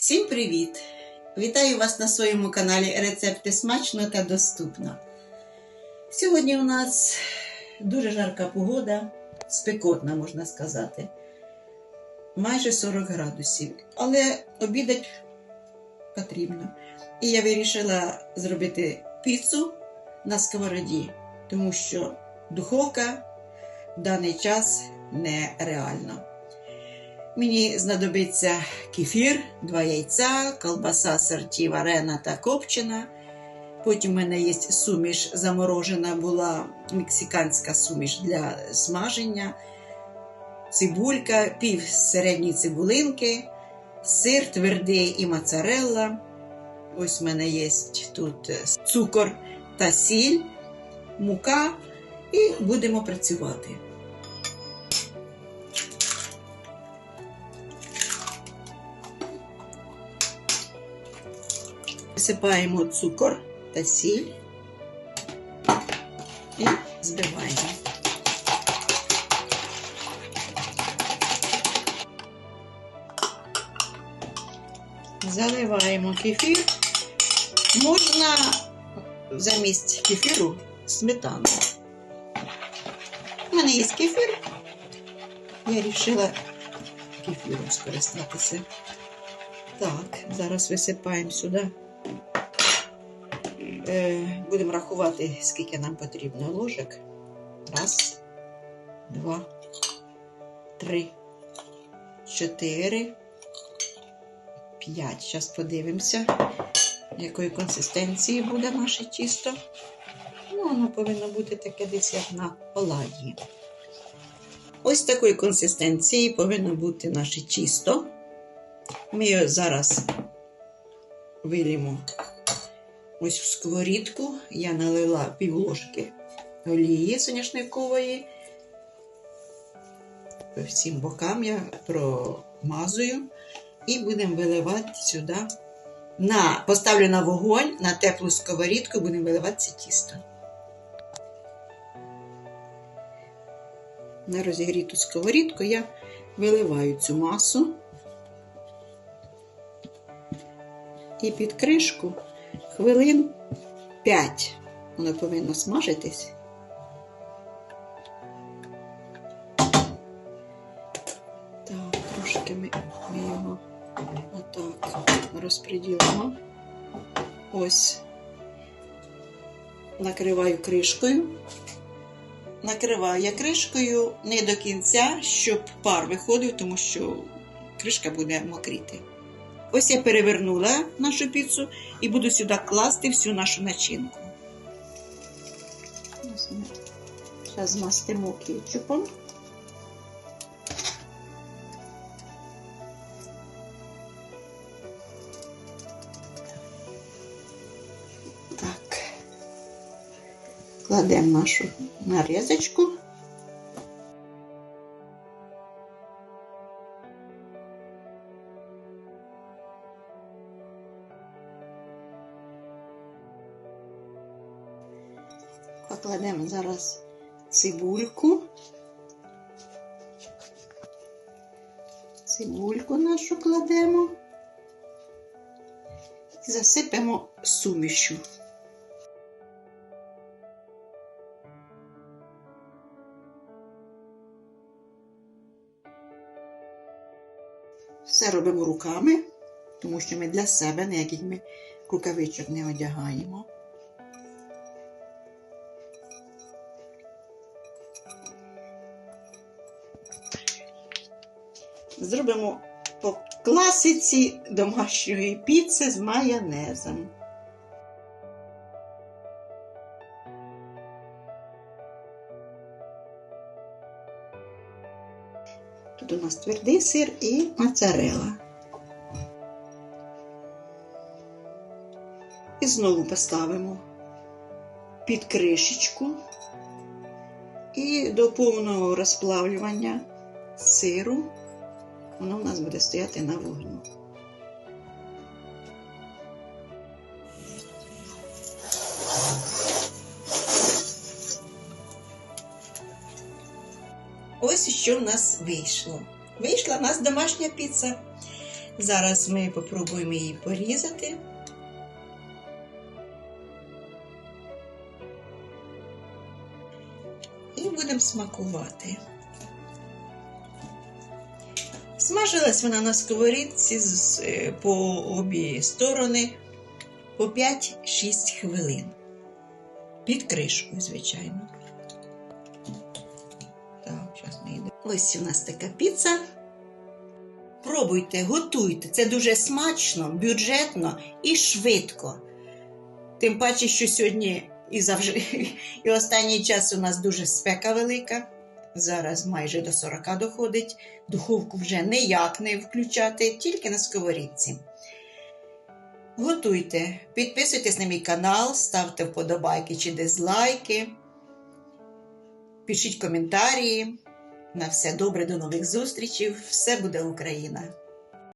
Всім привіт! Вітаю вас на своєму каналі Рецепти смачно та доступно. Сьогодні у нас дуже жарка погода, спекотна, можна сказати. Майже 40 градусів. Але обідати потрібно. І я вирішила зробити піцу на сковороді, тому що духовка в даний час нереальна. Мені знадобиться кефір, два яйця, колбаса сорті варена та копчена. Потім в мене є суміш заморожена, була мексиканська суміш для смаження, цибулька, пів середньої цибулинки, сир твердий і моцарелла. Ось в мене є тут цукор та сіль, мука, і будемо працювати. Висипаємо цукор та сіль і збиваємо. Заливаємо кефір. Можна замість кефіру сметану. У мене є кефір. Я вирішила кефіром скористатися. Так, зараз висипаємо сюди. Е, будемо рахувати, скільки нам потрібно ложок. Раз, два, три, чотири, п'ять. Зараз подивимося, якої консистенції буде наше тісто. Ну, воно повинно бути таке десь як на оладі. Ось такої консистенції повинно бути наше тісто. Ми його зараз вилімо ось в сковорідку. Я налила пів ложки олії соняшникової. По всім бокам я промазую і будемо виливати сюди. На, Поставлю на вогонь на теплу сковорідку, будемо виливати це тісто. На розігріту сковорідку я виливаю цю масу. І під кришку хвилин 5 воно повинно смажитись. Так, трошки ми, ми його отак розподілимо. Ось, накриваю кришкою. Накриваю я кришкою не до кінця, щоб пар виходив, тому що кришка буде мокріти. Ось я перевернула нашу піцу і буду сюди класти всю нашу начинку. Зараз змастимо кетчупом. Так, кладемо нашу нарізочку. Покладемо зараз цибульку. Цибульку нашу кладемо і засипемо сумішю. Все робимо руками, тому що ми для себе ніяких ми рукавичок не одягаємо. Зробимо по класиці домашньої піци з майонезом. Тут у нас твердий сир і моцарела. І знову поставимо під кришечку і до повного розплавлювання сиру воно у нас буде стояти на вогню. Ось що в нас вийшло. Вийшла в нас домашня піца Зараз ми попробуємо її порізати. Будемо смакувати. Смажилась вона на сковорідці е, по обі сторони по 5-6 хвилин. Під кришкою, звичайно. Так, зараз ми йдемо. Ось у нас така піца. Пробуйте, готуйте. Це дуже смачно, бюджетно і швидко. Тим паче, що сьогодні і завжди, і останній час у нас дуже спека велика. Зараз майже до 40 доходить. Духовку вже ніяк не включати, тільки на сковорідці. Готуйте, підписуйтесь на мій канал, ставте вподобайки чи дизлайки. Пишіть коментарі. На все добре, до нових зустрічей. Все буде Україна!